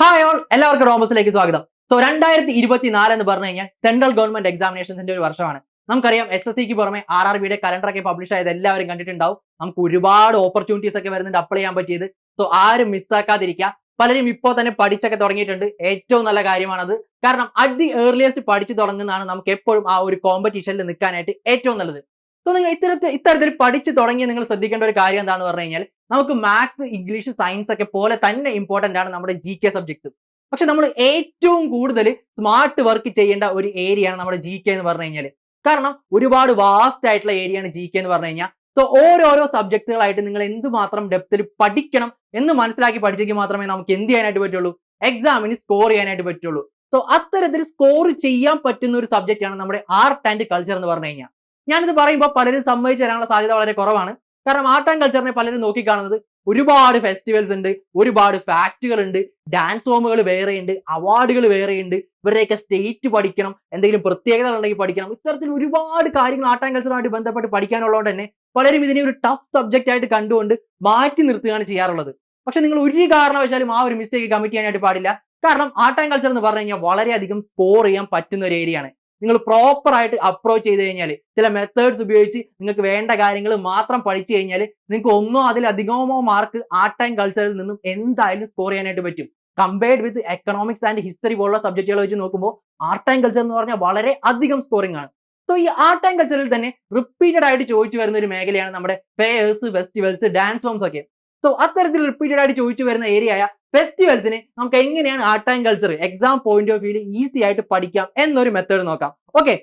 Hi all എല്ലാവർക്കും റോമസിലേക്ക് സ്വാഗതം. So രണ്ടായിരത്തി ഇരുപത്തിനാല് എന്ന് പറഞ്ഞു കഴിഞ്ഞാൽ സെൻട്രൽ ഗവൺമെന്റ് എക്സാമിനേഷൻസിന്റെ ഒരു വർഷമാണ്. നമുക്കറിയാം എസ് എസ് സിക്ക് പുറമെ ആർ ആർ ബിയുടെ കലണ്ടർ ഒക്കെ പബ്ലിഷ് ആയത് എല്ലാവരും കണ്ടിട്ടുണ്ടാവും. നമുക്ക് ഒരുപാട് ഓപ്പർച്യൂണിറ്റീസ് ഒക്കെ വരുന്നുണ്ട് അപ്ലൈ ചെയ്യാൻ പറ്റിയത്. സോ ആരും മിസ്സാക്കാതിരിക്കുക പലരും ഇപ്പോൾ തന്നെ പഠിച്ചൊക്കെ തുടങ്ങിയിട്ടുണ്ട്. ഏറ്റവും നല്ല കാര്യമാണത്. കാരണം അറ്റ് ദി ഏർലിയസ്റ്റ് പഠിച്ചു തുടങ്ങുന്നതാണ് നമുക്ക് എപ്പോഴും ആ ഒരു കോമ്പറ്റീഷനിൽ നിൽക്കാനായിട്ട് ഏറ്റവും നല്ലത്. സോ നിങ്ങൾ ഇത്തരത്തിൽ ഇത്തരത്തിൽ പഠിച്ചു തുടങ്ങി നിങ്ങൾ ശ്രദ്ധിക്കേണ്ട ഒരു കാര്യം എന്താണെന്ന് പറഞ്ഞു കഴിഞ്ഞാൽ നമുക്ക് മാത്സ് ഇംഗ്ലീഷ് സയൻസ് ഒക്കെ പോലെ തന്നെ ഇമ്പോർട്ടന്റ് ആണ് നമ്മുടെ ജി കെ സബ്ജക്ട്സ് പക്ഷെ നമ്മൾ ഏറ്റവും കൂടുതൽ സ്മാർട്ട് വർക്ക് ചെയ്യേണ്ട ഒരു ഏരിയ ആണ് നമ്മുടെ ജി കെ എന്ന് പറഞ്ഞു കഴിഞ്ഞാൽ കാരണം ഒരുപാട് വാസ്റ്റ് ആയിട്ടുള്ള ഏരിയ ആണ് ജി കെ എന്ന് പറഞ്ഞു കഴിഞ്ഞാൽ സോ ഓരോരോ സബ്ജക്ട്സുകളായിട്ട് നിങ്ങൾ എന്തുമാത്രം ഡെപ്തിൽ പഠിക്കണം എന്ന് മനസ്സിലാക്കി പഠിച്ചെങ്കിൽ മാത്രമേ നമുക്ക് എന്ത് ചെയ്യാനായിട്ട് പറ്റുള്ളൂ? എക്സാമിന് സ്കോർ ചെയ്യാനായിട്ട് പറ്റുള്ളൂ. സോ അത്തരത്തിൽ സ്കോർ ചെയ്യാൻ പറ്റുന്ന ഒരു സബ്ജക്റ്റ് ആണ് നമ്മുടെ ആർട്ട് ആൻഡ് കൾച്ചർ എന്ന് പറഞ്ഞു കഴിഞ്ഞാൽ ഞാനിത് പറയുമ്പോൾ പലരും സമ്മതിച്ചു തരാനുള്ള സാധ്യത വളരെ കുറവാണ്. കാരണം ആർട്ട് ആൻഡ് കൾച്ചറിനെ പലരും നോക്കിക്കാണുന്നത് ഒരുപാട് ഫെസ്റ്റിവൽസ് ഉണ്ട് ഒരുപാട് ഫാക്റ്റുകൾ ഉണ്ട് ഡാൻസ് ഫോമുകൾ ഉണ്ട് അവാർഡുകൾ വേറെയുണ്ട് ഇവരുടെയൊക്കെ സ്റ്റേറ്റ് പഠിക്കണം എന്തെങ്കിലും പ്രത്യേകത ഉണ്ടെങ്കിൽ പഠിക്കണം ഇത്തരത്തിൽ ഒരുപാട് കാര്യങ്ങൾ ആർട്ട് ആൻഡ് കൾച്ചറുമായിട്ട് ബന്ധപ്പെട്ട് പഠിക്കാനുള്ളതുകൊണ്ട് തന്നെ പലരും ഇതിനെ ഒരു ടഫ് സബ്ജക്റ്റ് ആയിട്ട് കണ്ടുകൊണ്ട് മാറ്റി നിർത്തുകയാണ് ചെയ്യാറുള്ളത്. പക്ഷെ നിങ്ങൾ ഒരു കാരണവശാലും ആ ഒരു മിസ്റ്റേക്ക് കമ്മിറ്റ് ചെയ്യാനായിട്ട് പാടില്ല. കാരണം ആർട്ട് ആൻഡ് കൾച്ചർ എന്ന് പറഞ്ഞു കഴിഞ്ഞാൽ വളരെയധികം സ്കോർ ചെയ്യാൻ പറ്റുന്ന ഒരു ഏരിയ ആണ്. നിങ്ങൾ പ്രോപ്പർ ആയിട്ട് അപ്രോച്ച് ചെയ്ത് കഴിഞ്ഞാൽ ചില മെത്തേഡ്സ് ഉപയോഗിച്ച് നിങ്ങൾക്ക് വേണ്ട കാര്യങ്ങൾ മാത്രം പഠിച്ചു കഴിഞ്ഞാൽ നിങ്ങൾക്ക് ഒന്നോ അതിലധികമോ മാർക്ക് ആർട്ട് ആൻഡ് കൾച്ചറിൽ നിന്നും എന്തായാലും സ്കോർ ചെയ്യാനായിട്ട് പറ്റും. Compared with economics and history പോലുള്ള സബ്ജക്റ്റുകൾ വെച്ച് നോക്കുമ്പോൾ ആർട്ട് ആൻഡ് കൾച്ചർ എന്ന് പറഞ്ഞാൽ വളരെ അധികം സ്കോറിംഗ് ആണ്. സോ ഈ ആർട്ട് ആൻഡ് കൾച്ചറിൽ തന്നെ റിപ്പീറ്റഡ് ആയിട്ട് ചോദിച്ചു വരുന്ന ഒരു മേഖലയാണ് നമ്മുടെ ഫെയേഴ്സ് ഫെസ്റ്റിവൽസ് ഡാൻസ് ഫോംസ് ഒക്കെ. സോ അത്തരത്തിൽ റിപ്പീറ്റഡ് ആയിട്ട് ചോദിച്ചു വരുന്ന ഏരിയ ആയ ഫെസ്റ്റിവൽസിനെ നമുക്ക് എങ്ങനെയാണ് art and culture exam point of വ്യൂവിൽ ഈസി ആയിട്ട് പഠിക്കാം എന്നൊരു മെത്തേഡ് നോക്കാം. ഓക്കെ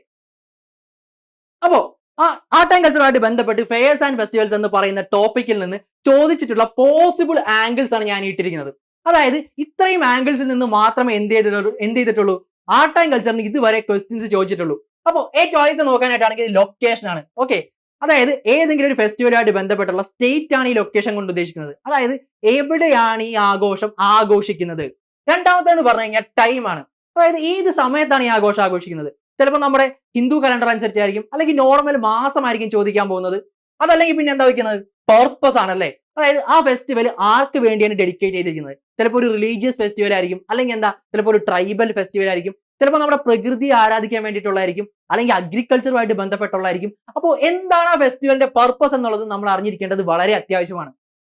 അപ്പോ ആ ആർട്ട് ആൻഡ് കൾച്ചറുമായിട്ട് ബന്ധപ്പെട്ട് ഫെയർസ് ആൻഡ് ഫെസ്റ്റിവൽസ് എന്ന് പറയുന്ന ടോപ്പിക്കിൽ നിന്ന് ചോദിച്ചിട്ടുള്ള പോസിബിൾ ആംഗിൾസ് ആണ് ഞാൻ ഇട്ടിരിക്കുന്നത്. അതായത് ഇത്രയും ആംഗിൾസിൽ നിന്ന് മാത്രമേ എന്ത് ചെയ്തിട്ടുള്ളൂ എന്ത് ചെയ്തിട്ടുള്ളൂ? ആർട്ട് ആൻഡ് കൾച്ചറിന് ഇതുവരെ ക്വസ്റ്റ്യൻസ് ചോദിച്ചിട്ടുള്ളൂ. അപ്പോൾ ഏറ്റവും ആദ്യത്തെ നോക്കാനായിട്ടാണെങ്കിൽ ലൊക്കേഷൻ ആണ്. ഓക്കെ അതായത് ഏതെങ്കിലും ഒരു ഫെസ്റ്റിവലുമായിട്ട് ബന്ധപ്പെട്ടുള്ള സ്റ്റേറ്റ് ആണ് ഈ ലൊക്കേഷൻ കൊണ്ട് ഉദ്ദേശിക്കുന്നത്. അതായത് എവിടെയാണ് ഈ ആഘോഷം ആഘോഷിക്കുന്നത്? രണ്ടാമത്തെ എന്ന് പറഞ്ഞു കഴിഞ്ഞാൽ ടൈം ആണ്. അതായത് ഏത് സമയത്താണ് ഈ ആഘോഷം ആഘോഷിക്കുന്നത്? ചിലപ്പോൾ നമ്മുടെ ഹിന്ദു കലണ്ടർ അനുസരിച്ചായിരിക്കും അല്ലെങ്കിൽ നോർമൽ മാസമായിരിക്കും ചോദിക്കാൻ പോകുന്നത്. അതല്ലെങ്കിൽ പിന്നെ എന്താ വയ്ക്കുന്നത്? പർപ്പസ് ആണല്ലേ അതായത് ആ ഫെസ്റ്റിവൽ ആർക്ക് വേണ്ടിയാണ് ഡെഡിക്കേറ്റ് ചെയ്തിരിക്കുന്നത്? ചിലപ്പോൾ ഒരു റിലീജിയസ് ഫെസ്റ്റിവൽ ആയിരിക്കും അല്ലെങ്കിൽ എന്താ? ചിലപ്പോൾ ഒരു ട്രൈബൽ ഫെസ്റ്റിവൽ ആയിരിക്കും ചിലപ്പോൾ നമ്മുടെ പ്രകൃതി ആരാധിക്കാൻ വേണ്ടിയിട്ടുള്ളതായിരിക്കും അല്ലെങ്കിൽ അഗ്രികൾച്ചറുമായിട്ട് ബന്ധപ്പെട്ടുള്ളതായിരിക്കും. അപ്പോൾ എന്താണ് ആ ഫെസ്റ്റിവലിന്റെ പർപ്പസ് എന്നുള്ളത് നമ്മൾ അറിഞ്ഞിരിക്കേണ്ടത് വളരെ അത്യാവശ്യമാണ്.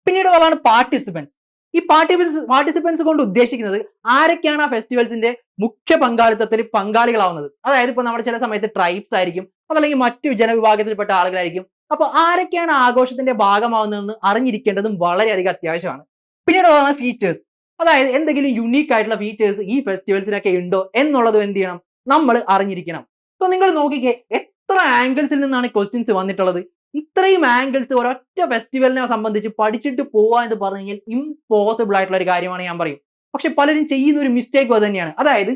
പിന്നീട് ഉള്ളതാണ് പാർട്ടിസിപ്പൻസ് ഈ പാർട്ടിസിപ്പൻസ് പാർട്ടിസിപ്പൻസ് കൊണ്ട് ഉദ്ദേശിക്കുന്നത് ആരൊക്കെയാണ് ആ ഫെസ്റ്റിവൽസിന്റെ മുഖ്യ പങ്കാളിത്തത്തിൽ പങ്കാളികളാവുന്നത്? അതായത് ഇപ്പോൾ നമ്മുടെ ചില സമയത്ത് ട്രൈബ്സ് ആയിരിക്കും അതല്ലെങ്കിൽ മറ്റു ജനവിഭാഗത്തിൽപ്പെട്ട ആളുകളായിരിക്കും. അപ്പോൾ ആരൊക്കെയാണ് ആഘോഷത്തിന്റെ ഭാഗമാവുന്നതെന്ന് അറിഞ്ഞിരിക്കേണ്ടതും വളരെയധികം അത്യാവശ്യമാണ്. പിന്നീട് ഉള്ളതാണ് ഫീച്ചേഴ്സ് അതായത് എന്തെങ്കിലും യുണീക്ക് ആയിട്ടുള്ള ഫീച്ചേഴ്സ് ഈ ഫെസ്റ്റിവൽസിനൊക്കെ ഉണ്ടോ എന്നുള്ളതും എന്ത് ചെയ്യണം? നമ്മൾ അറിഞ്ഞിരിക്കണം. സോ നിങ്ങൾ നോക്കിക്കേ എത്ര ആംഗിൾസിൽ നിന്നാണ് ക്വസ്റ്റ്യൻസ് വന്നിട്ടുള്ളത്? ഇത്രയും ആംഗിൾസ് ഒരൊറ്റ ഫെസ്റ്റിവലിനെ സംബന്ധിച്ച് പഠിച്ചിട്ട് പോവാ എന്ന് പറഞ്ഞു കഴിഞ്ഞാൽ ഇമ്പോസിബിൾ ആയിട്ടുള്ള ഒരു കാര്യമാണ് ഞാൻ പറയും. പക്ഷെ പലരും ചെയ്യുന്ന ഒരു മിസ്റ്റേക്ക് അത് തന്നെയാണ്. അതായത്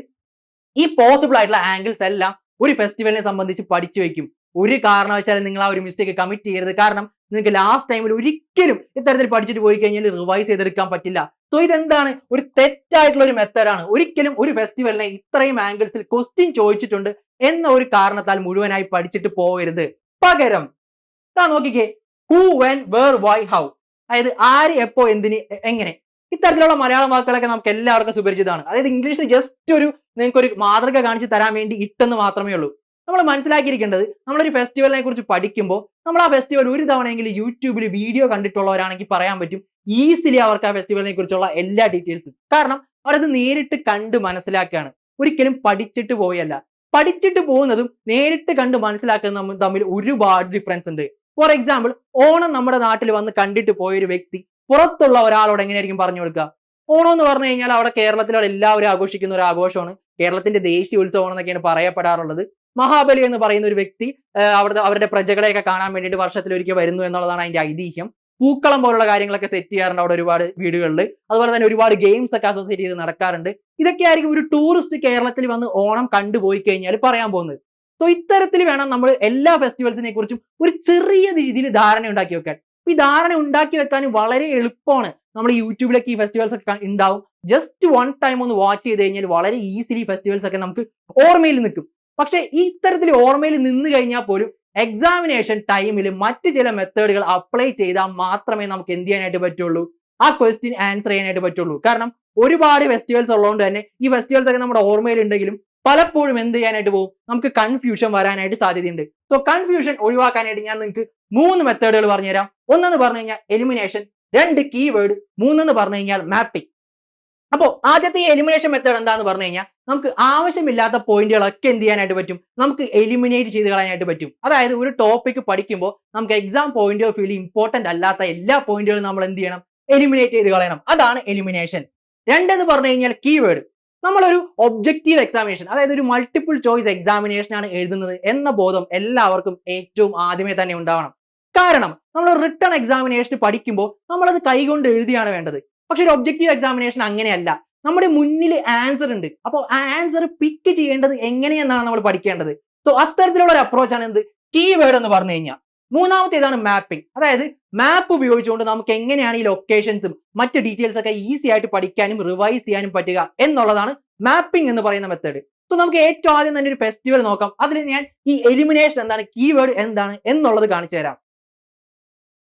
ഈ പോസിബിൾ ആയിട്ടുള്ള ആംഗിൾസ് എല്ലാം ഒരു ഫെസ്റ്റിവലിനെ സംബന്ധിച്ച് പഠിച്ചു വെക്കും. ഒരു കാരണവശാലും നിങ്ങൾ ആ ഒരു മിസ്റ്റേക്ക് കമ്മിറ്റ് ചെയ്യരുത്. കാരണം നിങ്ങൾക്ക് ലാസ്റ്റ് ടൈമിൽ ഒരിക്കലും ഇത്തരത്തിൽ പഠിച്ചിട്ട് പോയി കഴിഞ്ഞാൽ റിവൈസ് ചെയ്തെടുക്കാൻ പറ്റില്ല. സോ ഇതെന്താണ്? ഒരു തെറ്റായിട്ടുള്ള ഒരു മെത്തേഡാണ് ഒരിക്കലും ഒരു ഫെസ്റ്റിവലിനെ ഇത്രയും ആംഗിൾസിൽ ക്വസ്റ്റ്യൻ ചോദിച്ചിട്ടുണ്ട് എന്ന ഒരു കാരണത്താൽ മുഴുവനായി പഠിച്ചിട്ട് പോകരുത്. പകരം താ നോക്കിക്കേ who when where why how അതായത് ആര് എപ്പോ എന്തിന് എങ്ങനെ. ഇത്തരത്തിലുള്ള മലയാളം വാക്കുകളൊക്കെ നമുക്ക് എല്ലാവർക്കും സുപരിചിതമാണ്. അതായത് ഇംഗ്ലീഷിൽ ജസ്റ്റ് ഒരു നിങ്ങൾക്ക് ഒരു മാതൃക കാണിച്ച് തരാൻ വേണ്ടി ഇട്ടെന്ന് മാത്രമേ ഉള്ളൂ. നമ്മൾ മനസ്സിലാക്കിയിരിക്കേണ്ടത് നമ്മളൊരു ഫെസ്റ്റിവലിനെ കുറിച്ച് പഠിക്കുമ്പോൾ നമ്മൾ ആ ഫെസ്റ്റിവൽ ഒരു തവണയെങ്കിലും യൂട്യൂബിൽ വീഡിയോ കണ്ടിട്ടുള്ളവരാണെങ്കിൽ പറയാൻ പറ്റും ഈസിലി അവർക്ക് ആ ഫെസ്റ്റിവലിനെ കുറിച്ചുള്ള എല്ലാ ഡീറ്റെയിൽസും കാരണം അവരത് നേരിട്ട് കണ്ട് മനസ്സിലാക്കുകയാണ്. ഒരിക്കലും പഠിച്ചിട്ട് പോയല്ല. പഠിച്ചിട്ട് പോകുന്നതും നേരിട്ട് കണ്ട് മനസ്സിലാക്കുന്നതും തമ്മിൽ ഒരുപാട് ഡിഫറൻസ് ഉണ്ട്. ഫോർ എക്സാമ്പിൾ ഓണം നമ്മുടെ നാട്ടിൽ വന്ന് കണ്ടിട്ട് പോയൊരു വ്യക്തി പുറത്തുള്ള ഒരാളോട് എങ്ങനെയായിരിക്കും പറഞ്ഞു കൊടുക്കുക? ഓണം എന്ന് പറഞ്ഞു കഴിഞ്ഞാൽ അവിടെ കേരളത്തിലുള്ള എല്ലാവരും ആഘോഷിക്കുന്ന ഒരു ആഘോഷമാണ്. കേരളത്തിന്റെ ദേശീയ ഉത്സവം പറയപ്പെടാറുള്ളത്. മഹാബലി എന്ന് പറയുന്ന ഒരു വ്യക്തി അവിടുത്തെ അവരുടെ പ്രജകളെയൊക്കെ കാണാൻ വേണ്ടിയിട്ട് വർഷത്തിൽ ഒരിക്കൽ വരുന്നു എന്നുള്ളതാണ് അതിന്റെ ഐതിഹ്യം. പൂക്കളം പോലുള്ള കാര്യങ്ങളൊക്കെ സെറ്റ് ചെയ്യാറുണ്ട് അവിടെ ഒരുപാട് വീടുകളിൽ അതുപോലെ തന്നെ ഒരുപാട് ഗെയിംസ് ഒക്കെ അസോസിയേറ്റ് ചെയ്ത് നടക്കാറുണ്ട്. ഇതൊക്കെ ആയിരിക്കും ഒരു ടൂറിസ്റ്റ് കേരളത്തിൽ വന്ന് ഓണം കണ്ടുപോയി കഴിഞ്ഞാൽ പറയാൻ പോകുന്നത്. സോ ഇത്തരത്തിൽ വേണം നമ്മൾ എല്ലാ ഫെസ്റ്റിവൽസിനെ കുറിച്ചും ഒരു ചെറിയ രീതിയിൽ ധാരണ ഉണ്ടാക്കി വെക്കാൻ. ഈ ധാരണ ഉണ്ടാക്കി വെക്കാൻ വളരെ എളുപ്പമാണ്. നമ്മൾ യൂട്യൂബിലൊക്കെ ഈ ഫെസ്റ്റിവൽസ് ഒക്കെ ഉണ്ടാവും. ജസ്റ്റ് വൺ ടൈം ഒന്ന് വാച്ച് ചെയ്ത് കഴിഞ്ഞാൽ വളരെ ഈസിലി ഫെസ്റ്റിവൽസ് ഒക്കെ നമുക്ക് ഓർമ്മയിൽ നിൽക്കും. പക്ഷേ ഇത്തരത്തിൽ ഓർമ്മയിൽ നിന്ന് കഴിഞ്ഞാൽ പോലും എക്സാമിനേഷൻ ടൈമിൽ മറ്റു ചില മെത്തേഡുകൾ അപ്ലൈ ചെയ്താൽ മാത്രമേ നമുക്ക് എന്ത് ചെയ്യാനായിട്ട് പറ്റുള്ളൂ? ആ ക്വസ്റ്റ്യൻ ആൻസർ ചെയ്യാനായിട്ട് പറ്റുള്ളൂ. കാരണം ഒരുപാട് ഫെസ്റ്റിവൽസ് ഉള്ളതുകൊണ്ട് തന്നെ ഈ ഫെസ്റ്റിവൽസ് ഒക്കെ നമ്മുടെ ഓർമ്മയിൽ ഉണ്ടെങ്കിലും പലപ്പോഴും എന്ത് ചെയ്യാനായിട്ട് പോകും? നമുക്ക് കൺഫ്യൂഷൻ വരാനായിട്ട് സാധ്യതയുണ്ട്. സോ കൺഫ്യൂഷൻ ഒഴിവാക്കാനായിട്ട് ഞാൻ നിങ്ങൾക്ക് മൂന്ന് മെത്തേഡുകൾ പറഞ്ഞുതരാം. ഒന്നെന്ന് പറഞ്ഞു കഴിഞ്ഞാൽ എലിമിനേഷൻ രണ്ട് കീവേഡ് മൂന്നെന്ന് പറഞ്ഞു കഴിഞ്ഞാൽ മാപ്പിംഗ് അപ്പോൾ ആദ്യത്തെ എലിമിനേഷൻ മെത്തേഡ് എന്താന്ന് പറഞ്ഞു കഴിഞ്ഞാൽ നമുക്ക് ആവശ്യമില്ലാത്ത പോയിന്റുകളൊക്കെ എന്ത് ചെയ്യാനായിട്ട് പറ്റും? നമുക്ക് എലിമിനേറ്റ് ചെയ്ത് കളയാനായിട്ട് പറ്റും. അതായത് ഒരു ടോപ്പിക് പഠിക്കുമ്പോൾ നമുക്ക് എക്സാം പോയിന്റ് ഓഫ് വ്യൂവിൽ ഇമ്പോർട്ടന്റ് അല്ലാത്ത എല്ലാ പോയിന്റുകളും നമ്മൾ എന്ത് ചെയ്യണം? എലിമിനേറ്റ് ചെയ്ത് കളയണം. അതാണ് എലിമിനേഷൻ രണ്ടെന്ന് പറഞ്ഞു കഴിഞ്ഞാൽ കീവേഡ് നമ്മളൊരു ഒബ്ജക്റ്റീവ് എക്സാമിനേഷൻ അതായത് ഒരു മൾട്ടിപ്പിൾ ചോയ്സ് എക്സാമിനേഷൻ ആണ് എഴുതുന്നത് എന്ന ബോധം എല്ലാവർക്കും ഏറ്റവും ആദ്യമേ തന്നെ ഉണ്ടാവണം. കാരണം നമ്മൾ റിട്ടേൺ എക്സാമിനേഷൻ പഠിക്കുമ്പോൾ നമ്മളത് കൈകൊണ്ട് എഴുതിയാണ് വേണ്ടത്. പക്ഷെ ഒരു ഒബ്ജക്റ്റീവ് എക്സാമിനേഷൻ അങ്ങനെയല്ല. നമ്മുടെ മുന്നിൽ ആൻസർ ഉണ്ട്. അപ്പോൾ ആ ആൻസർ പിക്ക് ചെയ്യേണ്ടത് എങ്ങനെയെന്നാണ് നമ്മൾ പഠിക്കേണ്ടത്. സോ അത്തരത്തിലുള്ള ഒരു അപ്രോച്ച് ആണ് എന്ത്? കീവേഡ് എന്ന് പറഞ്ഞു കഴിഞ്ഞാൽ മൂന്നാമത്തേതാണ് മാപ്പിംഗ് അതായത് മാപ്പ് ഉപയോഗിച്ചുകൊണ്ട് നമുക്ക് എങ്ങനെയാണ് ഈ ലൊക്കേഷൻസും മറ്റ് ഡീറ്റെയിൽസ് ഒക്കെ ഈസി ആയിട്ട് പഠിക്കാനും റിവൈസ് ചെയ്യാനും പറ്റുക എന്നുള്ളതാണ് മാപ്പിംഗ് എന്ന് പറയുന്ന മെത്തേഡ് സോ നമുക്ക് ഏറ്റവും ആദ്യം തന്നെ ഒരു ഫെസ്റ്റിവൽ നോക്കാം. അതിൽ ഞാൻ ഈ എലിമിനേഷൻ എന്താണ് കീവേഡ് എന്താണ് എന്നുള്ളത് കാണിച്ചു തരാം.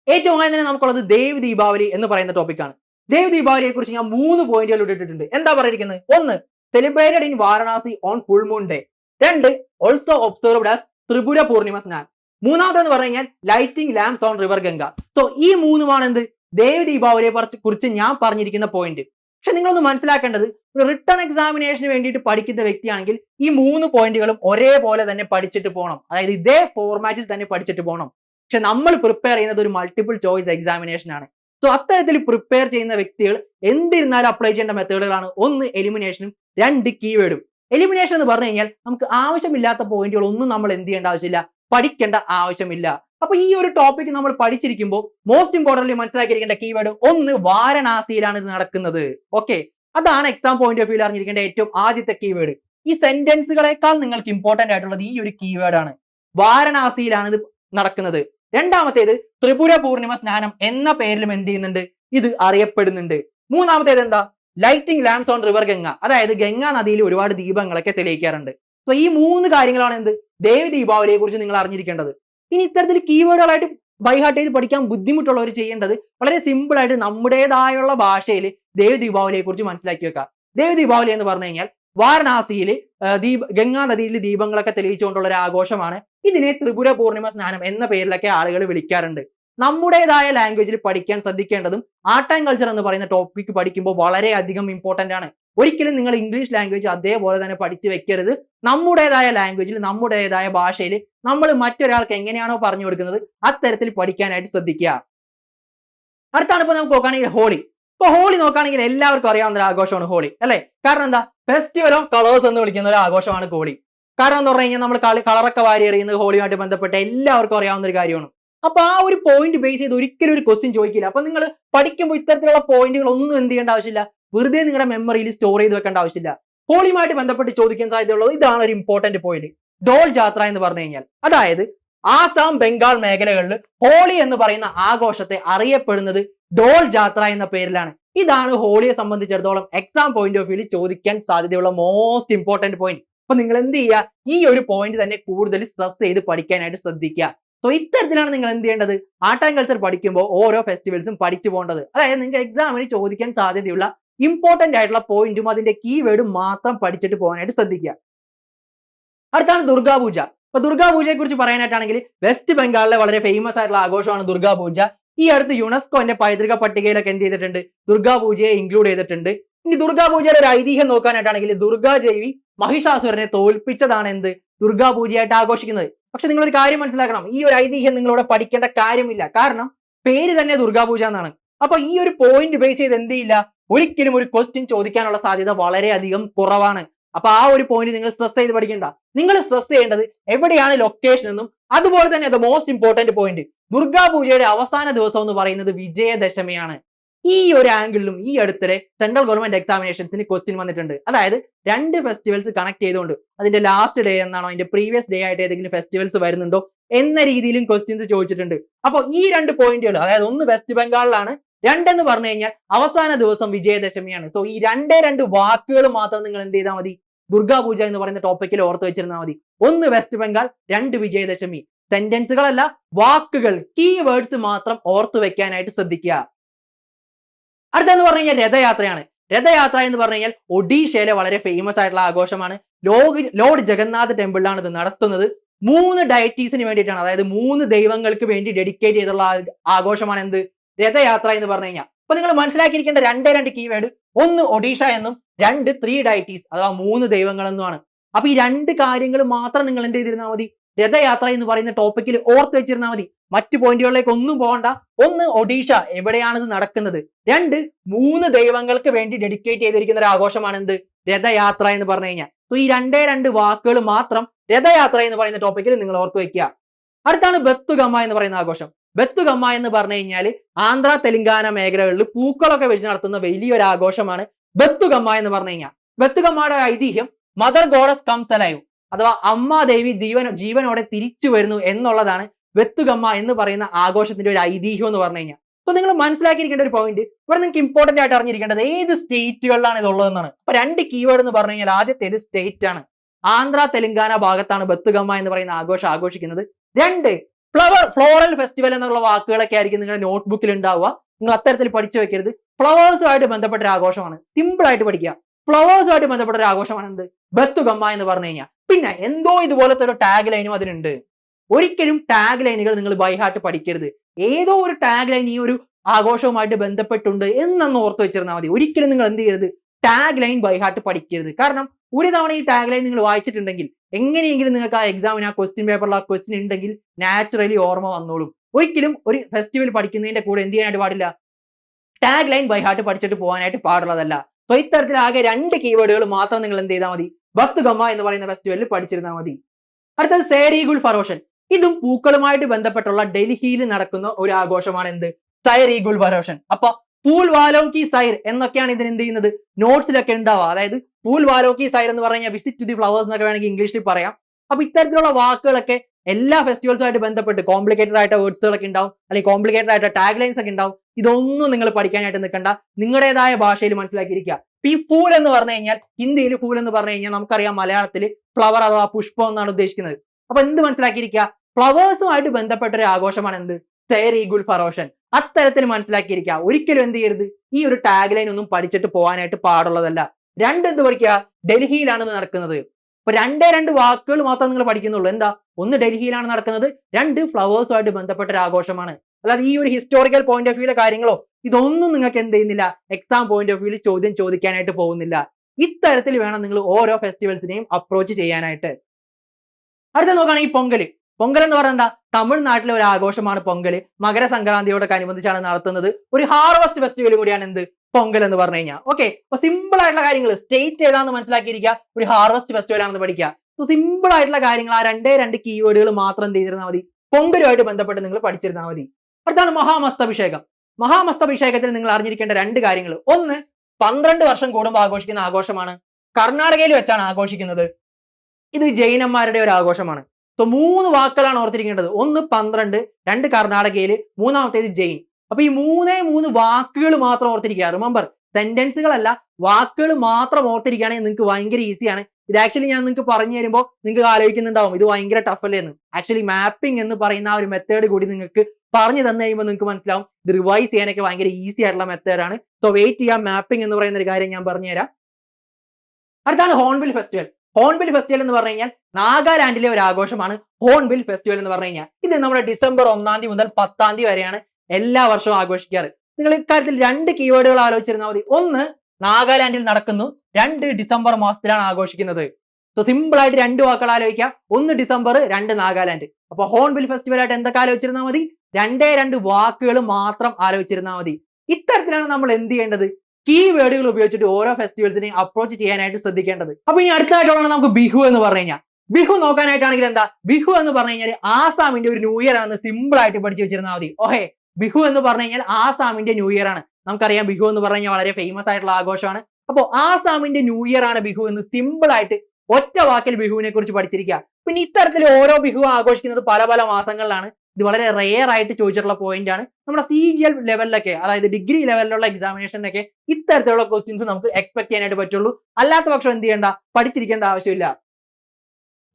ഏറ്റവും ആദ്യം തന്നെ നമുക്കുള്ളത് ദേവ് ദീപാവലി എന്ന് പറയുന്ന ടോപ്പിക്കാണ് ദേവ് ദീപാവലിയെ കുറിച്ച് ഞാൻ മൂന്ന് പോയിന്റുകൾ ഇട്ടിട്ടുണ്ട്. എന്താ പറഞ്ഞിരിക്കുന്നത്? ഒന്ന് celebrated in Varanasi on full moon day രണ്ട് also observed as Tripura Purnima Snan മൂന്നാമതെന്ന് പറഞ്ഞു കഴിഞ്ഞാൽ lighting lamps on river Ganga so ഈ മൂന്നുമാണ് എന്ത് ദേവ് ദീപാവലിയെ കുറിച്ച് ഞാൻ പറഞ്ഞിരിക്കുന്ന പോയിന്റ് പക്ഷെ നിങ്ങളൊന്ന് മനസ്സിലാക്കേണ്ടത് ഒരു റിട്ടേൺ എക്സാമിനേഷന് വേണ്ടിയിട്ട് പഠിക്കുന്ന വ്യക്തിയാണെങ്കിൽ ഈ മൂന്ന് പോയിന്റുകളും ഒരേപോലെ തന്നെ പഠിച്ചിട്ട് പോകണം അതായത് ഇതേ ഫോർമാറ്റിൽ തന്നെ പഠിച്ചിട്ട് പോകണം പക്ഷെ നമ്മൾ പ്രിപ്പയർ ചെയ്യുന്നത് ഒരു മൾട്ടിപ്പിൾ ചോയ്സ് എക്സാമിനേഷൻ ആണ്. സോ അത്തരത്തിൽ പ്രിപ്പയർ ചെയ്യുന്ന വ്യക്തികൾ എന്തിരുന്നാലും അപ്ലൈ ചെയ്യേണ്ട മെത്തേഡുകളാണ് ഒന്ന് എലിമിനേഷനും രണ്ട് കീവേഡും എലിമിനേഷൻ എന്ന് പറഞ്ഞു കഴിഞ്ഞാൽ നമുക്ക് ആവശ്യമില്ലാത്ത പോയിന്റുകൾ ഒന്നും നമ്മൾ എന്ത് ചെയ്യേണ്ട ആവശ്യമില്ല. പഠിക്കേണ്ട ആവശ്യമില്ല. അപ്പൊ ഈ ഒരു ടോപ്പിക് നമ്മൾ പഠിച്ചിരിക്കുമ്പോൾ മോസ്റ്റ് ഇമ്പോർട്ടന്റ് മനസ്സിലാക്കിയിരിക്കേണ്ട കീവേഡ് ഒന്ന് വാരണാസിയിലാണ് ഇത് നടക്കുന്നത്. ഓക്കെ അതാണ് എക്സാം പോയിന്റ് ഓഫ് വ്യൂ അറിഞ്ഞിരിക്കേണ്ട ഏറ്റവും ആദ്യത്തെ കീവേഡ് ഈ സെന്റൻസുകളെക്കാൾ നിങ്ങൾക്ക് ഇമ്പോർട്ടന്റ് ആയിട്ടുള്ളത് ഈ ഒരു കീവേഡ് ആണ്. വാരണാസിയിലാണ് ഇത് നടക്കുന്നത്. രണ്ടാമത്തേത് ത്രിപുര പൂർണിമ സ്നാനം എന്ന പേരിലും എന്ത് ചെയ്യുന്നുണ്ട്? ഇത് അറിയപ്പെടുന്നുണ്ട്. മൂന്നാമത്തേത് എന്താ? Lighting lamps on river Ganga. അതായത് ഗംഗാ നദിയിൽ ഒരുപാട് ദീപങ്ങളൊക്കെ തെളിയിക്കാറുണ്ട്. സോ ഈ മൂന്ന് കാര്യങ്ങളാണ് എന്ത്? ദേവി ദീപാവലിയെ കുറിച്ച് നിങ്ങൾ അറിഞ്ഞിരിക്കേണ്ടത്. ഇനി ഇത്തരത്തിൽ കീവേഡുകളായിട്ട് ബൈഹാർട്ട് ചെയ്ത് പഠിക്കാൻ ബുദ്ധിമുട്ടുള്ളവർ ചെയ്യേണ്ടത് വളരെ സിമ്പിൾ ആയിട്ട് നമ്മുടേതായുള്ള ഭാഷയിൽ ദേവി ദീപാവലിയെ കുറിച്ച് മനസ്സിലാക്കി വെക്കുക ദേവി ദീപാവലി എന്ന് പറഞ്ഞു കഴിഞ്ഞാൽ വാരണാസിയിൽ ദീപ ഗംഗാ നദിയിൽ ദീപങ്ങളൊക്കെ തെളിയിച്ചുകൊണ്ടുള്ള ഒരു ആഘോഷമാണ്. ഇതിനെ ത്രിപുര പൂർണിമ സ്നാനം എന്ന പേരിലൊക്കെ ആളുകൾ വിളിക്കാറുണ്ട്. നമ്മുടേതായ ലാംഗ്വേജിൽ പഠിക്കാൻ ശ്രദ്ധിക്കേണ്ടതും ആർട്ട് ആൻഡ് കൾച്ചർ എന്ന് പറയുന്ന ടോപ്പിക് പഠിക്കുമ്പോൾ വളരെ അധികം ഇമ്പോർട്ടന്റ് ആണ്. ഒരിക്കലും നിങ്ങൾ ഇംഗ്ലീഷ് ലാംഗ്വേജ് അതേപോലെ തന്നെ പഠിച്ചു വെക്കരുത്. നമ്മുടേതായ ലാംഗ്വേജിൽ നമ്മുടേതായ ഭാഷയിൽ നമ്മൾ മറ്റൊരാൾക്ക് എങ്ങനെയാണോ പറഞ്ഞു കൊടുക്കുന്നത് അത്തരത്തിൽ പഠിക്കാനായിട്ട് ശ്രദ്ധിക്കുക. അടുത്താണ് ഇപ്പൊ നമുക്ക് നോക്കുകയാണെങ്കിൽ ഹോളി. ഇപ്പൊ ഹോളി നോക്കുകയാണെങ്കിൽ എല്ലാവർക്കും അറിയാവുന്ന ഒരു ആഘോഷമാണ് ഹോളി അല്ലെ? കാരണം എന്താ? ഫെസ്റ്റിവൽ ഓഫ് കളേഴ്സ് എന്ന് വിളിക്കുന്ന ഒരു ആഘോഷമാണ് ഹോളി. കാരണം എന്ന് പറഞ്ഞു കഴിഞ്ഞാൽ നമ്മൾ കളറൊക്കെ വാരി എറിയുന്നത് ഹോളിയുമായിട്ട് ബന്ധപ്പെട്ട എല്ലാവർക്കും അറിയാവുന്ന ഒരു കാര്യമാണ്. അപ്പൊ ആ ഒരു പോയിന്റ് ബേസ് ചെയ്ത് ഒരിക്കലും ഒരു ക്വസ്റ്റ്യൻ ചോദിക്കില്ല. അപ്പൊ നിങ്ങൾ പഠിക്കുമ്പോൾ ഇത്തരത്തിലുള്ള പോയിന്റുകൾ ഒന്നും എന്ത് ചെയ്യേണ്ട ആവശ്യമില്ല. വെറുതെ നിങ്ങളുടെ മെമ്മറിയിൽ സ്റ്റോർ ചെയ്ത് വെക്കേണ്ട ആവശ്യമില്ല. ഹോളിയുമായിട്ട് ബന്ധപ്പെട്ട് ചോദിക്കാൻ സാധ്യതയുള്ളത് ഇതാണ് ഒരു ഇമ്പോർട്ടന്റ് പോയിന്റ് ഡോൾ ജാത്ര എന്ന് പറഞ്ഞു കഴിഞ്ഞാൽ അതായത് ആസാം ബംഗാൾ മേഖലകളിൽ ഹോളി എന്ന് പറയുന്ന ആഘോഷത്തെ അറിയപ്പെടുന്നത് ഡോൾ ജാത്ര എന്ന പേരിലാണ്. ഇതാണ് ഹോളിയെ സംബന്ധിച്ചിടത്തോളം എക്സാം പോയിന്റ് ഓഫ് വ്യൂവിൽ ചോദിക്കാൻ സാധ്യതയുള്ള മോസ്റ്റ് ഇമ്പോർട്ടന്റ് പോയിന്റ് അപ്പൊ നിങ്ങൾ എന്ത് ചെയ്യുക ഈ ഒരു പോയിന്റ് തന്നെ കൂടുതൽ സ്ട്രെസ് ചെയ്ത് പഠിക്കാനായിട്ട് ശ്രദ്ധിക്കുക. സോ ഇത്തരത്തിലാണ് നിങ്ങൾ എന്ത് ചെയ്യേണ്ടത്? ആർട്ട് ആൻഡ് കൾച്ചർ പഠിക്കുമ്പോൾ ഓരോ ഫെസ്റ്റിവൽസും പഠിച്ചു പോകേണ്ടത്. അതായത് നിങ്ങൾക്ക് എക്സാമിന് ചോദിക്കാൻ സാധ്യതയുള്ള ഇമ്പോർട്ടന്റ് ആയിട്ടുള്ള പോയിന്റും അതിന്റെ കീവേഡും മാത്രം പഠിച്ചിട്ട് പോകാനായിട്ട് ശ്രദ്ധിക്കുക. അടുത്താണ് ദുർഗാപൂജ. അപ്പൊ ദുർഗാപൂജയെ കുറിച്ച് പറയാനായിട്ടാണെങ്കിൽ വെസ്റ്റ് ബംഗാളിലെ വളരെ ഫേമസ് ആയിട്ടുള്ള ആഘോഷമാണ് ദുർഗാപൂജ. ഈ അടുത്ത് യുനെസ്കോന്റെ പൈതൃക പട്ടികയിലൊക്കെ എന്ത് ചെയ്തിട്ടുണ്ട്? ദുർഗാപൂജയെ ഇൻക്ലൂഡ് ചെയ്തിട്ടുണ്ട്. ഇനി ദുർഗാപൂജയുടെ ഒരു ഐതിഹ്യം നോക്കാനായിട്ടാണെങ്കിൽ ദുർഗാദേവി മഹിഷാസുരനെ തോൽപ്പിച്ചതാണ് എന്ത് ദുർഗാപൂജയായിട്ട് ആഘോഷിക്കുന്നത്. പക്ഷെ നിങ്ങളൊരു കാര്യം മനസ്സിലാക്കണം. ഈ ഒരു ഐതിഹ്യം നിങ്ങളോട് പഠിക്കേണ്ട കാര്യമില്ല. കാരണം പേര് തന്നെ ദുർഗാപൂജ എന്നാണ്. അപ്പൊ ഈ ഒരു പോയിന്റ് ബേസ് ചെയ്ത് എന്ത് ചെയ്യില്ല? ഒരിക്കലും ഒരു ക്വസ്റ്റ്യൻ ചോദിക്കാനുള്ള സാധ്യത വളരെയധികം കുറവാണ്. അപ്പൊ ആ ഒരു പോയിന്റ് നിങ്ങൾ സ്ട്രെസ് ചെയ്ത് പഠിക്കണ്ട. നിങ്ങൾ സ്ട്രെസ് ചെയ്യേണ്ടത് എവിടെയാണ് ലൊക്കേഷൻ എന്നും അതുപോലെ തന്നെ ദ മോസ്റ്റ് ഇമ്പോർട്ടന്റ് പോയിന്റ് ദുർഗാപൂജയുടെ അവസാന ദിവസം എന്ന് പറയുന്നത് വിജയദശമിയാണ്. ഈ ഒരു ആംഗിളിലും ഈ അടുത്തിടെ സെൻട്രൽ ഗവൺമെന്റ് എക്സാമിനേഷൻസിന് ക്വസ്റ്റ്യൻ വന്നിട്ടുണ്ട്. അതായത് രണ്ട് ഫെസ്റ്റിവൽസ് കണക്ട് ചെയ്തുകൊണ്ട് അതിന്റെ ലാസ്റ്റ് ഡേ എന്നാണോ അതിന്റെ പ്രീവിയസ് ഡേ ആയിട്ട് ഏതെങ്കിലും ഫെസ്റ്റിവൽസ് വരുന്നുണ്ടോ എന്ന രീതിയിലും ക്വസ്റ്റ്യൻസ് ചോദിച്ചിട്ടുണ്ട്. അപ്പോൾ ഈ രണ്ട് പോയിന്റുകൾ അതായത് ഒന്ന് വെസ്റ്റ് ബംഗാളിലാണ് രണ്ടെന്ന് പറഞ്ഞു കഴിഞ്ഞാൽ അവസാന ദിവസം വിജയദശമിയാണ്. സോ ഈ രണ്ടേ രണ്ട് വാക്കുകൾ മാത്രം നിങ്ങൾ എന്ത് ചെയ്താൽ മതി? ദുർഗാപൂജ എന്ന് പറയുന്ന ടോപ്പിക്കിൽ ഓർത്ത് വെച്ചിരുന്നാൽ മതി. ഒന്ന് വെസ്റ്റ് ബംഗാൾ രണ്ട് വിജയദശമി. സെന്റൻസുകളല്ല വാക്കുകൾ കീ വേർഡ്സ് മാത്രം ഓർത്ത് വെക്കാനായിട്ട് ശ്രദ്ധിക്കുക. അടുത്തെന്ന് പറഞ്ഞു കഴിഞ്ഞാൽ രഥയാത്രയാണ്. രഥയാത്ര എന്ന് പറഞ്ഞു കഴിഞ്ഞാൽ ഒഡീഷയിലെ വളരെ ഫേമസ് ആയിട്ടുള്ള ആഘോഷമാണ്. ലോക ലോർഡ് ജഗന്നാഥ് ടെമ്പിളിലാണ് ഇത് നടത്തുന്നത്. മൂന്ന് ഡയറ്റീസിന് വേണ്ടിയിട്ടാണ്. അതായത് മൂന്ന് ദൈവങ്ങൾക്ക് വേണ്ടി ഡെഡിക്കേറ്റ് ചെയ്തിട്ടുള്ള ആഘോഷമാണ് എന്ത്? രഥയാത്ര എന്ന് പറഞ്ഞു കഴിഞ്ഞാൽ. അപ്പൊ നിങ്ങൾ മനസ്സിലാക്കിയിരിക്കേണ്ട രണ്ടേ രണ്ട് കീവേഡ് ഒന്ന് ഒഡീഷ എന്നും രണ്ട് ത്രീ ഡയറ്റീസ് അഥവാ മൂന്ന് ദൈവങ്ങൾ എന്നുമാണ്. അപ്പൊ ഈ രണ്ട് കാര്യങ്ങൾ മാത്രം നിങ്ങൾ എന്ത് ചെയ്തിരുന്നാൽ മതി. രഥയാത്ര എന്ന് പറയുന്ന ടോപ്പിക്കിൽ ഓർത്ത് വെച്ചിരുന്നാൽ മതി. മറ്റു പോയിന്റുകളിലേക്ക് ഒന്നും പോകണ്ട. ഒന്ന് ഒഡീഷ എവിടെയാണിത് നടക്കുന്നത്? രണ്ട് മൂന്ന് ദൈവങ്ങൾക്ക് വേണ്ടി ഡെഡിക്കേറ്റ് ചെയ്തിരിക്കുന്ന ഒരു ആഘോഷമാണ് എന്ത് രഥയാത്ര എന്ന് പറഞ്ഞു കഴിഞ്ഞാൽ. സോ ഈ രണ്ടേ രണ്ട് വാക്കുകൾ മാത്രം രഥയാത്ര എന്ന് പറയുന്ന ടോപ്പിക്കിൽ നിങ്ങൾ ഓർത്ത് വെക്കുക. അടുത്താണ് ബത്തുഗമ്മ എന്ന് പറയുന്ന ആഘോഷം. ബത്തുഗമ്മ എന്ന് പറഞ്ഞു കഴിഞ്ഞാൽ ആന്ധ്ര തെലങ്കാന മേഖലകളിൽ പൂക്കളൊക്കെ വെച്ച് നടത്തുന്ന വലിയൊരു ആഘോഷമാണ് ബത്തുഗമ്മ എന്ന് പറഞ്ഞു കഴിഞ്ഞാൽ. ബത്തുഗമ്മയുടെ ഐതിഹ്യം മദർ ഗോഡസ് കംസ് അലൈവ് അഥവാ അമ്മ ദേവി ജീവൻ ജീവനോടെ തിരിച്ചു വരുന്നു എന്നുള്ളതാണ് ബത്തുഗമ്മ എന്ന് പറയുന്ന ആഘോഷത്തിന്റെ ഒരു ഐതിഹ്യം എന്ന് പറഞ്ഞു കഴിഞ്ഞാൽ. സോ നിങ്ങൾ മനസ്സിലാക്കിയിരിക്കേണ്ട ഒരു പോയിന്റ് ഇവിടെ നിങ്ങൾക്ക് ഇമ്പോർട്ടന്റ് ആയിട്ട് അറിഞ്ഞിരിക്കേണ്ടത് ഏത് സ്റ്റേറ്റുകളിലാണ് ഇത് ഉള്ളതെന്നാണ് അപ്പൊ രണ്ട് കീവേഡ് എന്ന് പറഞ്ഞു കഴിഞ്ഞാൽ ആദ്യത്തേത് സ്റ്റേറ്റ് ആണ്. ആന്ധ്ര തെലങ്കാന ഭാഗത്താണ് ബത്തുകമ്മ എന്ന് പറയുന്ന ആഘോഷം ആഘോഷിക്കുന്നത്. രണ്ട് ഫ്ലവർ ഫ്ലോറൽ ഫെസ്റ്റിവൽ എന്നുള്ള വാക്കുകളൊക്കെ ആയിരിക്കും നിങ്ങളുടെ നോട്ട്ബുക്കിൽ ഉണ്ടാവുക. നിങ്ങൾ അത്തരത്തിൽ പഠിച്ചു വെക്കരുത്. ഫ്ലവേഴ്സുമായിട്ട് ബന്ധപ്പെട്ട ഒരു ആഘോഷമാണ്. സിമ്പിൾ ആയിട്ട് പഠിക്കുക. ഫ്ലവേഴ്സുമായിട്ട് ബന്ധപ്പെട്ട ഒരു ആഘോഷമാണ് എന്ത്? ബത്തുകമ്മ എന്ന് പറഞ്ഞു കഴിഞ്ഞാൽ. പിന്നെ എന്തോ ഇതുപോലത്തെ ഒരു ടാഗ് ലൈനും അതിനുണ്ട് ഒരിക്കലും ടാഗ് ലൈനുകൾ നിങ്ങൾ ബൈഹാർട്ട് പഠിക്കരുത്. ഏതോ ഒരു ടാഗ് ലൈൻ ഈ ഒരു ആഘോഷവുമായിട്ട് ബന്ധപ്പെട്ടുണ്ട് എന്നൊന്ന് ഓർത്ത് വെച്ചിരുന്നാൽ മതി. ഒരിക്കലും നിങ്ങൾ എന്ത് ചെയ്യരുത്. ടാഗ് ലൈൻ ബൈഹാർട്ട് പഠിക്കരുത്. കാരണം ഒരു തവണ ഈ ടാഗ് ലൈൻ നിങ്ങൾ വായിച്ചിട്ടുണ്ടെങ്കിൽ എങ്ങനെയെങ്കിലും നിങ്ങൾക്ക് ആ എക്സാമിന് ആ ക്വസ്റ്റ്യൻ പേപ്പറിൽ ആ ക്വസ്റ്റ്യൻ ഉണ്ടെങ്കിൽ നാച്ചുറലി ഓർമ്മ വന്നോളും. ഒരിക്കലും ഒരു ഫെസ്റ്റിവൽ പഠിക്കുന്നതിന്റെ കൂടെ എന്ത് ചെയ്യാനായിട്ട് പാടില്ല? ടാഗ് ലൈൻ ബൈഹാർട്ട് പഠിച്ചിട്ട് പോകാനായിട്ട് പാടുള്ളതല്ല. സോ ഇത്തരത്തിൽ ആകെ രണ്ട് കീവേഡുകൾ മാത്രം നിങ്ങൾ എന്ത് ചെയ്താൽ മതി. ബത്തുഗമ്മ എന്ന് പറയുന്ന ഫെസ്റ്റിവലിൽ പഠിച്ചിരുന്നാൽ മതി. അടുത്തത് സേരീഗുൽ ഫറോഷൻ. ഇതും പൂക്കളുമായിട്ട് ബന്ധപ്പെട്ടുള്ള ഡൽഹിയിൽ നടക്കുന്ന ഒരു ആഘോഷമാണ് എന്ത്? സൈറീഗുൽ ഫറോഷൻ അപ്പൊ പൂൽ വാലോക്കി സൈർ എന്നൊക്കെയാണ് ഇതിന് എന്ത് ചെയ്യുന്നത്? നോട്ട്സിലൊക്കെ ഉണ്ടാവുക. അതായത് പൂൽ വാലോക്കി സൈർ എന്ന് പറഞ്ഞാൽ വിസിറ്റ് ടു ദി ഫ്ലവേഴ്സ് എന്നൊക്കെ വേണമെങ്കിൽ ഇംഗ്ലീഷിൽ പറയാം. അപ്പൊ ഇത്തരത്തിലുള്ള വാക്കുകളൊക്കെ എല്ലാ ഫെസ്റ്റിവൽസുമായിട്ട് ബന്ധപ്പെട്ട് കോംപ്ലിക്കേറ്റഡ് ആയിട്ട് വേർഡ്സുകളൊക്കെ ഉണ്ടാവും. അല്ലെങ്കിൽ കോംപ്ലിക്കേറ്റഡ് ആയിട്ട് ടാഗ് ലൈൻസ് ഒക്കെ ഉണ്ടാവും. ഇതൊന്നും നിങ്ങൾ പഠിക്കാനായിട്ട് നിൽക്കണ്ട. നിങ്ങളുടേതായ ഭാഷയിൽ മനസ്സിലാക്കിയിരിക്കുക. ഈ പൂൾ എന്ന് പറഞ്ഞു കഴിഞ്ഞാൽ ഹിന്ദിയിൽ പൂൾ എന്ന് പറഞ്ഞു കഴിഞ്ഞാൽ നമുക്കറിയാം മലയാളത്തിൽ ഫ്ലവർ അഥവാ പുഷ്പം എന്നാണ് ഉദ്ദേശിക്കുന്നത്. അപ്പൊ എന്ത് മനസ്സിലാക്കിയിരിക്കുക? ഫ്ലവേഴ്സുമായിട്ട് ബന്ധപ്പെട്ട ഒരു ആഘോഷമാണ് എന്ത്? സേരീഗുൽ ഫറോഷൻ അത്തരത്തിൽ മനസ്സിലാക്കിയിരിക്കുക. ഒരിക്കലും എന്ത് ചെയ്യരുത്. ഈ ഒരു ടാഗ് ലൈൻ ഒന്നും പഠിച്ചിട്ട് പോകാനായിട്ട് പാടുള്ളതല്ല. രണ്ട് എന്ത് പഠിക്കുക? ഡൽഹിയിലാണ് നടക്കുന്നത്. അപ്പൊ രണ്ടേ രണ്ട് വാക്കുകൾ മാത്രം നിങ്ങൾ പഠിക്കുന്നുള്ളൂ. എന്താ? ഒന്ന് ഡൽഹിയിലാണ് നടക്കുന്നത്. രണ്ട് ഫ്ലവേഴ്സുമായിട്ട് ബന്ധപ്പെട്ട ഒരു ആഘോഷമാണ്. അല്ലാതെ ഈ ഒരു ഹിസ്റ്റോറിക്കൽ പോയിന്റ് ഓഫ് വ്യൂയിലെ കാര്യങ്ങളോ ഇതൊന്നും നിങ്ങൾക്ക് എന്ത് ചെയ്യുന്നില്ല. എക്സാം പോയിന്റ് ഓഫ് വ്യൂവിൽ ചോദ്യം ചോദിക്കാനായിട്ട് പോകുന്നില്ല. ഇത്തരത്തിൽ വേണം നിങ്ങൾ ഓരോ ഫെസ്റ്റിവൽസിനെയും അപ്രോച്ച് ചെയ്യാനായിട്ട്. അടുത്ത നോക്കുകയാണെങ്കിൽ പൊങ്കൽ. പൊങ്കൽ എന്ന് പറഞ്ഞാൽ എന്താ? തമിഴ്നാട്ടിലെ ഒരു ആഘോഷമാണ് പൊങ്കൽ മകരസംക്രാന്തിയോടൊക്കെ അനുബന്ധിച്ചാണ് നടത്തുന്നത്. ഒരു ഹാർവസ്റ്റ് ഫെസ്റ്റിവലും കൂടിയാണ് എന്ത്? പൊങ്കൽ എന്ന് പറഞ്ഞു കഴിഞ്ഞാൽ. ഓക്കെ അപ്പൊ സിമ്പിൾ ആയിട്ടുള്ള കാര്യങ്ങൾ. സ്റ്റേറ്റ് ഏതാന്ന് മനസ്സിലാക്കിയിരിക്കുക. ഒരു ഹാർവസ്റ്റ് ഫെസ്റ്റിവൽ ആണെന്ന് പഠിക്കുക. സോ സിമ്പിൾ ആയിട്ടുള്ള കാര്യങ്ങൾ ആ രണ്ടേ രണ്ട് കീവേഡുകൾ മാത്രം എന്ത് ചെയ്തിരുന്നാൽ മതി. പൊങ്കലുമായിട്ട് ബന്ധപ്പെട്ട് നിങ്ങൾ പഠിച്ചിരുന്നാൽ മതി. അടുത്താണ് മഹാമസ്തഭിഷേകം. മഹാമസ്തഭിഷേകത്തിൽ നിങ്ങൾ അറിഞ്ഞിരിക്കേണ്ട രണ്ട് കാര്യങ്ങൾ. ഒന്ന് പന്ത്രണ്ട് വർഷം കൂടുമ്പോൾ ആഘോഷിക്കുന്ന ആഘോഷമാണ്. കർണാടകയിൽ വെച്ചാണ് ആഘോഷിക്കുന്നത്. ഇത് ജൈനന്മാരുടെ ഒരു ആഘോഷമാണ്. സോ മൂന്ന് വാക്കുകളാണ് ഓർത്തിരിക്കേണ്ടത്. ഒന്ന് പന്ത്രണ്ട് രണ്ട് കർണാടകയിൽ മൂന്നാമത്തേത് ജെയിൻ. അപ്പൊ ഈ മൂന്നേ മൂന്ന് വാക്കുകൾ മാത്രം ഓർത്തിരിക്കുക. റിമെമ്പർ സെന്റൻസുകളല്ല വാക്കുകൾ മാത്രം ഓർത്തിരിക്കുകയാണെങ്കിൽ നിങ്ങൾക്ക് ഭയങ്കര ഈസിയാണ് ഇത് ആക്ച്വലി ഞാൻ നിങ്ങൾക്ക് പറഞ്ഞു തരുമ്പോൾ നിങ്ങൾക്ക് ആലോചിക്കുന്നുണ്ടാവും. ഇത് ഭയങ്കര ടഫ് അല്ലേ എന്ന്. ആക്ച്വലി മാപ്പിംഗ് എന്ന് പറയുന്ന ഒരു മെത്തേഡ് കൂടി നിങ്ങൾക്ക് പറഞ്ഞു തന്നു കഴിയുമ്പോൾ നിങ്ങൾക്ക് മനസ്സിലാവും. ഇത് റിവൈസ് ചെയ്യാനൊക്കെ ഭയങ്കര ഈസി ആയിട്ടുള്ള മെത്തേഡാണ് സോ വെയിറ്റ് ചെയ്യാം മാപ്പിംഗ് എന്ന് പറയുന്ന ഒരു കാര്യം ഞാൻ പറഞ്ഞുതരാം അടുത്താണ് ഹോൺബിൽ ഫെസ്റ്റിവൽ ഹോൺബിൽ ഫെസ്റ്റിവൽ എന്ന് പറഞ്ഞു കഴിഞ്ഞാൽ നാഗാലാൻഡിലെ ഒരു ആഘോഷമാണ് ഹോൺബിൽ ഫെസ്റ്റിവൽ എന്ന് പറഞ്ഞു കഴിഞ്ഞാൽ. ഇത് നമ്മുടെ ഡിസംബർ ഒന്നാം തീയതി മുതൽ പത്താം തീയതി വരെയാണ് എല്ലാ വർഷവും ആഘോഷിക്കാറ്. നിങ്ങൾ ഇക്കാര്യത്തിൽ രണ്ട് കീവേഡുകൾ ആലോചിച്ചിരുന്നാൽ മതി. ഒന്ന് നാഗാലാൻഡിൽ നടക്കുന്നു. രണ്ട് ഡിസംബർ മാസത്തിലാണ് ആഘോഷിക്കുന്നത്. സോ സിമ്പിൾ ആയിട്ട് രണ്ട് വാക്കുകൾ ആലോചിക്കുക ഒന്ന് ഡിസംബർ രണ്ട് നാഗാലാൻഡ്. അപ്പൊ ഹോൺബിൽ ഫെസ്റ്റിവൽ ആയിട്ട് എന്തൊക്കെ ആലോചിച്ചിരുന്നാൽ മതി? രണ്ടേ രണ്ട് വാക്കുകൾ മാത്രം ആലോചിച്ചിരുന്നാൽ മതി. ഇത്തരത്തിലാണ് നമ്മൾ എന്ത് ചെയ്യേണ്ടത്? കീ വേർഡുകൾ ഉപയോഗിച്ചിട്ട് ഓരോ ഫെസ്റ്റിവൽസിനെയും അപ്രോച്ച് ചെയ്യാനായിട്ട് ശ്രദ്ധിക്കേണ്ടത്. അപ്പൊ ഇനി അടുത്തതായിട്ടുള്ള നമുക്ക് ബിഹു എന്ന് പറഞ്ഞു കഴിഞ്ഞാൽ. ബിഹു നോക്കാനായിട്ടാണെങ്കിൽ എന്താ? ബിഹു എന്ന് പറഞ്ഞു കഴിഞ്ഞാൽ ആസാമിന്റെ ഒരു ന്യൂ ഇയർ ആണെന്ന് സിമ്പിൾ ആയിട്ട് പഠിച്ചു വെച്ചിരുന്നാൽ മതി. ഓഹേ ബിഹു എന്ന് പറഞ്ഞു കഴിഞ്ഞാൽ ആസാമിന്റെ ന്യൂ ഇയർ ആണ്. നമുക്കറിയാം ബിഹു എന്ന് പറഞ്ഞു കഴിഞ്ഞാൽ വളരെ ഫേമസ് ആയിട്ടുള്ള ആഘോഷമാണ്. അപ്പോൾ ആസാമിന്റെ ന്യൂ ഇയർ ആണ് ബിഹു എന്ന് സിമ്പിൾ ആയിട്ട് ഒറ്റ വാക്കിൽ ബിഹുവിനെ കുറിച്ച് പഠിച്ചിരിക്കുക. പിന്നെ ഇത്തരത്തിൽ ഓരോ ബിഹു ആഘോഷിക്കുന്നത് പല പല മാസങ്ങളിലാണ്. ഇത് വളരെ റെയർ ആയിട്ട് ചോദിച്ചിട്ടുള്ള പോയിന്റ് ആണ്. നമ്മുടെ സി ജി എൽ ലെവലിലൊക്കെ അതായത് ഡിഗ്രി ലെവലിലുള്ള എക്സാമിനേഷനൊക്കെ ഇത്തരത്തിലുള്ള ക്വസ്റ്റ്യൻസ് നമുക്ക് എക്സ്പെക്ട് ചെയ്യാനായിട്ട് പറ്റുള്ളൂ. അല്ലാത്ത പക്ഷം എന്ത് ചെയ്യേണ്ട പഠിച്ചിരിക്കേണ്ട ആവശ്യമില്ല.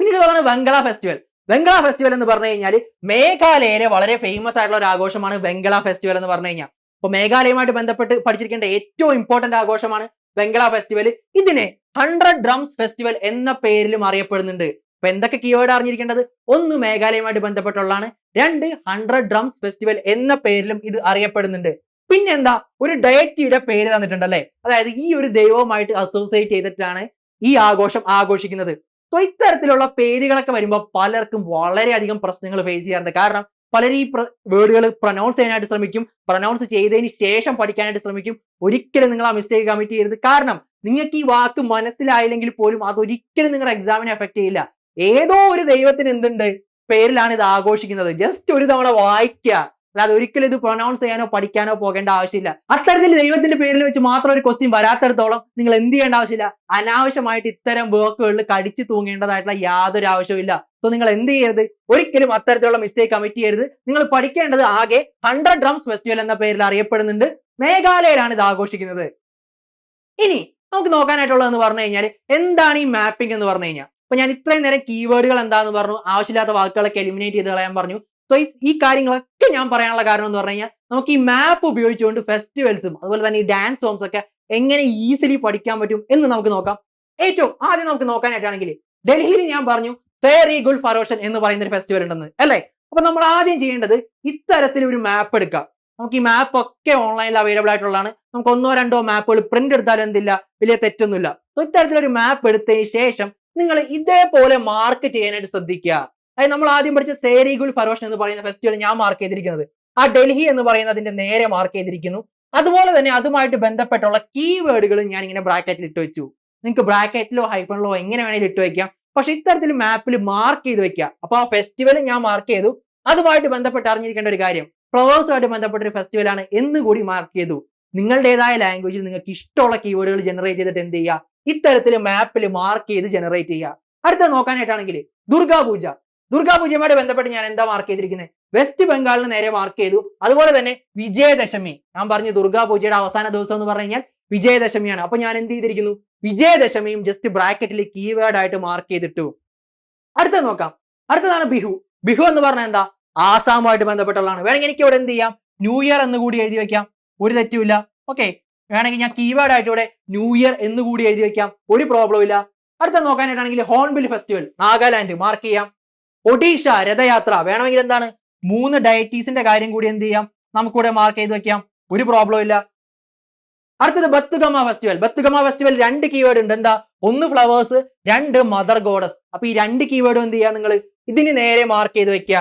പിന്നീട് പറയുന്നത് ഫെസ്റ്റിവൽ വെങ്കള ഫെസ്റ്റിവൽ എന്ന് പറഞ്ഞു കഴിഞ്ഞാൽ മേഘാലയയിലെ വളരെ ഫേമസ് ആയിട്ടുള്ള ഒരു ആഘോഷമാണ് വെങ്കള ഫെസ്റ്റിവൽ എന്ന് പറഞ്ഞു കഴിഞ്ഞാൽ. അപ്പൊ മേഘാലയവുമായിട്ട് ബന്ധപ്പെട്ട് പഠിച്ചിരിക്കേണ്ട ഏറ്റവും ഇമ്പോർട്ടന്റ് ആഘോഷമാണ് ബംഗള ഫെസ്റ്റിവൽ ഇതിനെ ഹൺഡ്രഡ് ഡ്രംസ് ഫെസ്റ്റിവൽ എന്ന പേരിലും അറിയപ്പെടുന്നുണ്ട്. അപ്പൊ എന്തൊക്കെ കീവേഡ് അറിഞ്ഞിരിക്കേണ്ടത്? ഒന്ന് മേഘാലയവുമായിട്ട് ബന്ധപ്പെട്ടുള്ളതാണ്. രണ്ട് ഹൺഡ്രഡ് ഡ്രംസ് ഫെസ്റ്റിവൽ എന്ന പേരിലും ഇത് അറിയപ്പെടുന്നുണ്ട്. പിന്നെന്താ? ഒരു ഡയറ്റിയുടെ പേര് തന്നിട്ടുണ്ട് അല്ലെ അതായത് ഈ ഒരു ദൈവവുമായിട്ട് അസോസിയേറ്റ് ചെയ്തിട്ടാണ് ഈ ആഘോഷം ആഘോഷിക്കുന്നത്. സോ ഇത്തരത്തിലുള്ള പേരുകളൊക്കെ വരുമ്പോൾ പലർക്കും വളരെയധികം പ്രശ്നങ്ങൾ ഫേസ് ചെയ്യാറുണ്ട്. കാരണം പലരും ഈ വേർഡുകൾ പ്രൊനൗൺസ് ചെയ്യാനായിട്ട് ശ്രമിക്കും. പ്രൊനൗൺസ് ചെയ്തതിന് ശേഷം പഠിക്കാനായിട്ട് ശ്രമിക്കും. ഒരിക്കലും നിങ്ങൾ ആ മിസ്റ്റേക്ക് കമ്മിറ്റ് ചെയ്യരുത്. കാരണം നിങ്ങൾക്ക് ഈ വാക്ക് മനസ്സിലായില്ലെങ്കിൽ പോലും അതൊരിക്കലും നിങ്ങളുടെ എക്സാമിനെ എഫക്ട് ചെയ്യില്ല. ഏതോ ഒരു ദൈവത്തിന് എന്തുണ്ട്? പേരിലാണ് ഇത് ആഘോഷിക്കുന്നത്. ജസ്റ്റ് ഒരു തവണ വായിക്കുക അല്ലാതെ ഒരിക്കലും ഇത് പ്രൊനൗൺസ് ചെയ്യാനോ പഠിക്കാനോ പോകേണ്ട ആവശ്യമില്ല. അത്തരത്തിൽ ദൈവത്തിന്റെ പേരിൽ വെച്ച് മാത്രം ഒരു ക്വസ്റ്റ്യൻ വരാത്തടത്തോളം നിങ്ങൾ എന്ത് ചെയ്യേണ്ട ആവശ്യമില്ല. അനാവശ്യമായിട്ട് ഇത്തരം വർക്കുകളിൽ കടിച്ചു തൂങ്ങേണ്ടതായിട്ടുള്ള യാതൊരു ആവശ്യമില്ല സോ നിങ്ങൾ എന്ത് ചെയ്യരുത്? ഒരിക്കലും അത്തരത്തിലുള്ള മിസ്റ്റേക്ക് കമ്മിറ്റ് ചെയ്യരുത്. നിങ്ങൾ പഠിക്കേണ്ടത് ആകെ ഹൺഡ്രഡ് ഡ്രംസ് ഫെസ്റ്റിവൽ എന്ന പേരിൽ അറിയപ്പെടുന്നുണ്ട്. മേഘാലയയിലാണ് ഇത് ആഘോഷിക്കുന്നത്. ഇനി നമുക്ക് നോക്കാനായിട്ടുള്ളതെന്ന് പറഞ്ഞു കഴിഞ്ഞാൽ എന്താണ് ഈ മാപ്പിംഗ് എന്ന് പറഞ്ഞു കഴിഞ്ഞാൽ അപ്പൊ ഞാൻ ഇത്രയും നേരം കീവേഡുകൾ എന്താന്ന് പറഞ്ഞു ആവശ്യമില്ലാത്ത വാക്കുകളൊക്കെ എലിമിനേറ്റ് ചെയ്ത് കളയാൻ പറഞ്ഞു. സോ ഈ കാര്യങ്ങളൊക്കെ ഞാൻ പറയാനുള്ള കാരണം എന്ന് പറഞ്ഞു കഴിഞ്ഞാൽ നമുക്ക് ഈ മാപ്പ് ഉപയോഗിച്ചുകൊണ്ട് ഫെസ്റ്റിവൽസും അതുപോലെ തന്നെ ഈ ഡാൻസ് ഫോംസ് ഒക്കെ എങ്ങനെ ഈസിലി പഠിക്കാൻ പറ്റും എന്ന് നമുക്ക് നോക്കാം. ഏറ്റവും ആദ്യം നമുക്ക് നോക്കാനായിട്ടാണെങ്കിൽ ഡൽഹിയിൽ ഞാൻ പറഞ്ഞു തേറി ഗുൽ ഫറോഷൻ എന്ന് പറയുന്ന ഒരു ഫെസ്റ്റിവൽ ഉണ്ടെന്ന് അല്ലേ? അപ്പൊ നമ്മൾ ആദ്യം ചെയ്യേണ്ടത് ഇത്തരത്തിൽ ഒരു മാപ്പ് എടുക്കാം നമുക്ക് ഈ മാപ്പ് ഒക്കെ ഓൺലൈനിൽ അവൈലബിൾ ആയിട്ടുള്ളതാണ്. നമുക്ക് ഒന്നോ രണ്ടോ മാപ്പുകൾ പ്രിന്റ് എടുത്താലും എന്തില്ല വലിയ തെറ്റൊന്നുമില്ല. സോ ഇത്തരത്തിലൊരു മാപ്പ് എടുത്തതിന് ശേഷം നിങ്ങൾ ഇതേപോലെ മാർക്ക് ചെയ്യാനായിട്ട് ശ്രദ്ധിക്കുക. അതായത് നമ്മൾ ആദ്യം പഠിച്ച സേരിഗുൽ ഫരോഷൻ എന്ന് പറയുന്ന ഫെസ്റ്റിവൽ ഞാൻ മാർക്ക് ചെയ്തിരിക്കുന്നത്. ആ ഡൽഹി എന്ന് പറയുന്നതിന്റെ നേരെ മാർക്ക് ചെയ്തിരിക്കുന്നു. അതുപോലെ തന്നെ അതുമായിട്ട് ബന്ധപ്പെട്ടുള്ള കീവേഡുകൾ ഞാൻ ഇങ്ങനെ ബ്രാക്കറ്റിൽ ഇട്ട് വെച്ചു. നിങ്ങൾക്ക് ബ്രാക്കറ്റിലോ ഹൈഫണിലോ എങ്ങനെ വേണമെങ്കിലും ഇട്ട് വെക്കാം. പക്ഷെ ഇത്തരത്തിൽ മാപ്പിൽ മാർക്ക് ചെയ്ത് വെക്കുക. അപ്പൊ ആ ഫെസ്റ്റിവൽ ഞാൻ മാർക്ക് ചെയ്തു. അതുമായിട്ട് ബന്ധപ്പെട്ട് അറിഞ്ഞിരിക്കേണ്ട ഒരു കാര്യം. ഫ്ലവേഴ്സുമായിട്ട് ബന്ധപ്പെട്ട ഒരു ഫെസ്റ്റിവൽ ആണ് എന്ന് കൂടി മാർക്ക് ചെയ്തു. നിങ്ങളുടേതായ ലാംഗ്വേജിൽ നിങ്ങൾക്ക് ഇഷ്ടമുള്ള കീവേഡുകൾ ജനറേറ്റ് ചെയ്തിട്ട് എന്ത് ചെയ്യുക? ഇത്തരത്തിൽ മാപ്പിൽ മാർക്ക് ചെയ്ത് ജനറേറ്റ് ചെയ്യുക. അടുത്ത നോക്കാനായിട്ടാണെങ്കിൽ ദുർഗാപൂജ. ദുർഗാപൂജയുമായിട്ട് ബന്ധപ്പെട്ട് ഞാൻ എന്താ മാർക്ക് ചെയ്തിരിക്കുന്നത് വെസ്റ്റ് ബംഗാളിന് നേരെ മാർക്ക് ചെയ്തു. അതുപോലെ തന്നെ വിജയദശമി. ഞാൻ പറഞ്ഞു ദുർഗാപൂജയുടെ അവസാന ദിവസം എന്ന് പറഞ്ഞു കഴിഞ്ഞാൽ വിജയദശമിയാണ്. അപ്പൊ ഞാൻ എന്ത് ചെയ്തിരിക്കുന്നു? വിജയദശമിയും ജസ്റ്റ് ബ്രാക്കറ്റിൽ കീവേഡ് ആയിട്ട് മാർക്ക് ചെയ്തിട്ടു. അടുത്ത നോക്കാം. അടുത്തതാണ് ബിഹു. ബിഹു എന്ന് പറഞ്ഞാൽ എന്താ? ആസാമുമായിട്ട് ബന്ധപ്പെട്ടുള്ളതാണ് വേണമെങ്കിൽ എനിക്ക് ഇവിടെ എന്ത് ചെയ്യാം? ന്യൂ ഇയർ എന്ന് കൂടി എഴുതി വെക്കാം. ഒരു തെറ്റുമില്ല ഓക്കെ വേണമെങ്കിൽ ഞാൻ കീവേഡ് ആയിട്ട് ഇവിടെ ന്യൂ ഇയർ എന്ന് കൂടി എഴുതി വെക്കാം. ഒരു പ്രോബ്ലം ഇല്ല. അടുത്ത നോക്കാനായിട്ടാണെങ്കിൽ ഹോൺബിൽ ഫെസ്റ്റിവൽ നാഗാലാൻഡ് മാർക്ക് ചെയ്യാം. ഒഡീഷ രഥയാത്ര വേണമെങ്കിൽ എന്താണ്? മൂന്ന് ഡയറ്റീസിന്റെ കാര്യം കൂടി എന്ത് ചെയ്യാം? നമുക്കിവിടെ മാർക്ക് ചെയ്ത് വെക്കാം. ഒരു പ്രോബ്ലം ഇല്ല. അടുത്തത് ബത്തുഗമ ഫെസ്റ്റിവൽ ബത്തുഗമ ഫെസ്റ്റിവൽ രണ്ട് കീവേഡ് ഉണ്ട്. എന്താ? ഒന്ന് ഫ്ലവേഴ്സ് രണ്ട് മദർ ഗോഡസ് അപ്പൊ ഈ രണ്ട് കീവേഡും എന്ത് ചെയ്യാം നിങ്ങൾ ഇതിന് നേരെ മാർക്ക് ചെയ്ത് വെക്കുക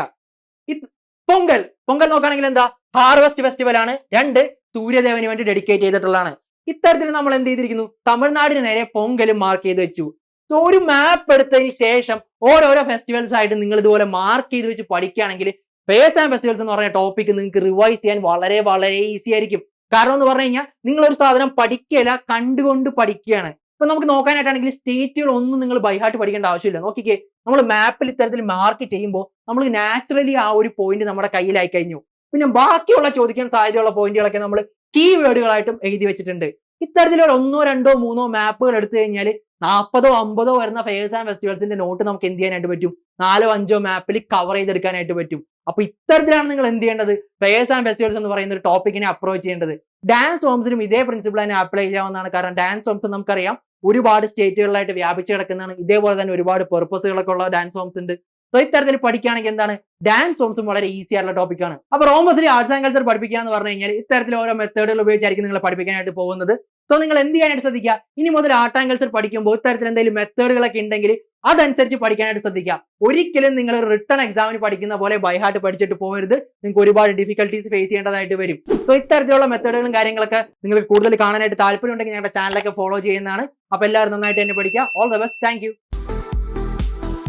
പൊങ്കൽ. പൊങ്കൽ നോക്കുകയാണെങ്കിൽ എന്താ? ഹാർവെസ്റ്റ് ഫെസ്റ്റിവൽ ആണ്. രണ്ട് സൂര്യദേവന് വേണ്ടി ഡെഡിക്കേറ്റ് ചെയ്തിട്ടുള്ളതാണ്. ഇത്തരത്തിൽ നമ്മൾ എന്ത് ചെയ്തിരിക്കുന്നു? തമിഴ്നാടിന് നേരെ പൊങ്കലും മാർക്ക് ചെയ്ത് വെച്ചു. സോ ഒരു മാപ്പ് എടുത്തതിന് ശേഷം ഓരോരോ ഫെസ്റ്റിവൽസ് ആയിട്ട് നിങ്ങൾ ഇതുപോലെ മാർക്ക് ചെയ്ത് വെച്ച് പഠിക്കുകയാണെങ്കിൽ ഫേസ് ആൻഡ് ഫെസ്റ്റിവൽസ് എന്ന് പറഞ്ഞ ടോപ്പിക് നിങ്ങൾക്ക് റിവൈസ് ചെയ്യാൻ വളരെ വളരെ ഈസി ആയിരിക്കും. കാരണം എന്ന് പറഞ്ഞു കഴിഞ്ഞാൽ നിങ്ങൾ ഒരു സാധനം പഠിക്കുകയില്ല കണ്ടുകൊണ്ട് പഠിക്കുകയാണ്. ഇപ്പൊ നമുക്ക് നോക്കാനായിട്ടാണെങ്കിൽ സ്റ്റേറ്റുകൾ ഒന്നും നിങ്ങൾ ബൈഹാർട്ട് പഠിക്കേണ്ട ആവശ്യമില്ല. നോക്കിക്കേ നമ്മൾ മാപ്പിൽ ഇത്തരത്തിൽ മാർക്ക് ചെയ്യുമ്പോൾ നമ്മൾ നാച്ചുറലി ആ ഒരു പോയിന്റ് നമ്മുടെ കയ്യിലായി കഴിഞ്ഞു. പിന്നെ ബാക്കിയുള്ള ചോദിക്കാൻ സാധ്യതയുള്ള പോയിന്റുകളൊക്കെ നമ്മൾ കീവേഡുകളായിട്ടും എഴുതി വെച്ചിട്ടുണ്ട്. ഇത്തരത്തിലുള്ള ഒന്നോ രണ്ടോ മൂന്നോ മാപ്പുകൾ എടുത്തു കഴിഞ്ഞാൽ നാൽപ്പതോ അമ്പതോ വരുന്ന ഫെയർസ് ആൻഡ് ഫെസ്റ്റിവൽസിന്റെ നോട്ട് നമുക്ക് എന്ത് ചെയ്യാനായിട്ട് പറ്റും? നാലോ അഞ്ചോ മാപ്പിൽ കവർ ചെയ്തെടുക്കാനായിട്ട് പറ്റും. അപ്പൊ ഇത്തരത്തിലാണ് നിങ്ങൾ എന്ത് ചെയ്യേണ്ടത്? ഫെയർസ് ആൻഡ് ഫെസ്റ്റിവൽസ് എന്ന് പറയുന്ന ഒരു ടോപ്പിക്കിനെ അപ്രോച്ച് ചെയ്യേണ്ടത്. ഡാൻസ് ഫോംസിനും ഇതേ പ്രിൻസിപ്പിൾ തന്നെ അപ്ലൈ ചെയ്യാവുന്നതാണ്. കാരണം ഡാൻസ് ഫോംസ് നമുക്കറിയാം ഒരുപാട് സ്റ്റേറ്റുകളിലായിട്ട് വ്യാപിച്ചു കിടക്കുന്നതാണ്. ഇതേപോലെ തന്നെ ഒരുപാട് പെർപ്പസുകളൊക്കെ ഉള്ള ഡാൻസ് ഫോംസ് ഉണ്ട്. സോ ഇത്തരത്തിൽ പഠിക്കുകയാണെങ്കിൽ എന്താണ്? ഡാൻസ് ഫോംസും വളരെ ഈസി ആയിട്ടുള്ള ടോപ്പിക്കാണ് അപ്പൊ റോമസിലെ ആർട്സ് ആൻഡ് കൾച്ചർ പഠിപ്പിക്കുക എന്ന് പറഞ്ഞു കഴിഞ്ഞാൽ ഇത്തരത്തിൽ ഓരോ മെത്തേഡുകൾ ഉപയോഗിച്ചായിരിക്കും നിങ്ങൾ പഠിപ്പിക്കാനായിട്ട് പോകുന്നത്. സോ നിങ്ങൾ എന്ത് ചെയ്യാനായിട്ട് ശ്രദ്ധിക്കുക? ഇനി മുതൽ ആർട്ട് ആൻഡ് കൾച്ചർ പഠിക്കുമ്പോൾ ഇത്തരത്തിൽ എന്തെങ്കിലും മെത്തേഡുകളൊക്കെ ഉണ്ടെങ്കിൽ അതനുസരിച്ച് പഠിക്കാനായിട്ട് ശ്രദ്ധിക്കുക. ഒരിക്കലും നിങ്ങൾ റിട്ടേൺ എക്സാമിന് പഠിക്കുന്ന പോലെ ബൈഹാർട്ട് പഠിച്ചിട്ട് പോകരുത്. നിങ്ങൾക്ക് ഒരുപാട് ഡിഫിക്കൽട്ടീസ് ഫേസ് ചെയ്യേണ്ടതായിട്ട് വരും. സോ ഇത്തരത്തിലുള്ള മെത്തേഡുകളും കാര്യങ്ങളൊക്കെ നിങ്ങൾക്ക് കൂടുതൽ കാണാനായിട്ട് താല്പര്യം ഉണ്ടെങ്കിൽ ഞങ്ങളുടെ ചാനലൊക്കെ ഫോളോ ചെയ്യുന്നതാണ്. അപ്പൊ എല്ലാവരും നന്നായിട്ട് തന്നെ പഠിക്കുക. All the best thank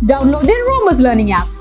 Download the Romus Learning app